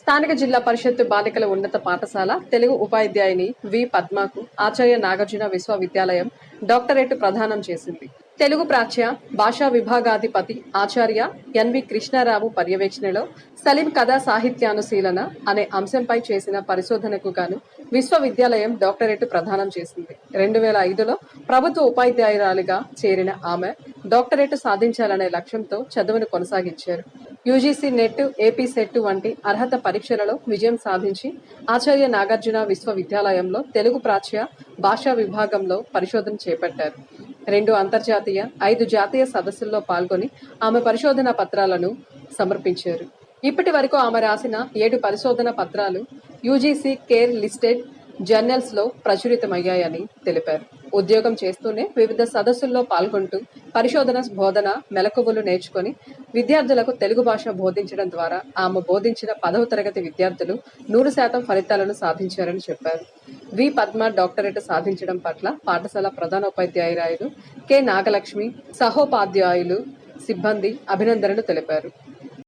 స్థానిక జిల్లా పరిషత్ బాలికల ఉన్నత పాఠశాల తెలుగు ఉపాధ్యాయుని వి. పద్మకు ఆచార్య నాగార్జున విశ్వవిద్యాలయం డాక్టరేట్ ప్రదానం చేసింది. తెలుగు ప్రాచ్య భాషా విభాగాధిపతి ఆచార్య ఎన్వి కృష్ణారావు పర్యవేక్షణలో సలీం కథా సాహిత్యానుశీలన అనే అంశంపై చేసిన పరిశోధనకు గాను విశ్వవిద్యాలయం డాక్టరేట్ ప్రదానం చేసింది. రెండు వేల ఐదులో ప్రభుత్వ ఉపాధ్యాయురాలిగా చేరిన ఆమె డాక్టరేట్ సాధించాలనే లక్ష్యంతో చదువును కొనసాగించారు. యూజీసీ నెట్ ఏపీ సెట్ వంటి అర్హత పరీక్షలలో విజయం సాధించి ఆచార్య నాగార్జున విశ్వవిద్యాలయంలో తెలుగు ప్రాచ్య భాషా విభాగంలో పరిశోధన చేపట్టారు. రెండు అంతర్జాతీయ ఐదు జాతీయ సదస్సుల్లో పాల్గొని ఆమె పరిశోధన పత్రాలను సమర్పించారు. ఇప్పటి వరకు ఆమె రాసిన ఏడు పరిశోధన పత్రాలు యూజీసీ కేర్ లిస్టెడ్ జర్నల్స్లో ప్రచురితమయ్యాయని తెలిపారు. ఉద్యోగం చేస్తూనే వివిధ సదస్సుల్లో పాల్గొంటూ పరిశోధన బోధన మెలకువలు నేర్చుకొని విద్యార్థులకు తెలుగు భాష బోధించడం ద్వారా ఆమె బోధించిన పదవ తరగతి విద్యార్థులు నూరు శాతం ఫలితాలను సాధించారని చెప్పారు. వి. పద్మ డాక్టరేట్ సాధించడం పట్ల పాఠశాల ప్రధానోపాధ్యాయురాయులు కె. నాగలక్ష్మి సహోపాధ్యాయులు సిబ్బంది అభినందనలు తెలిపారు.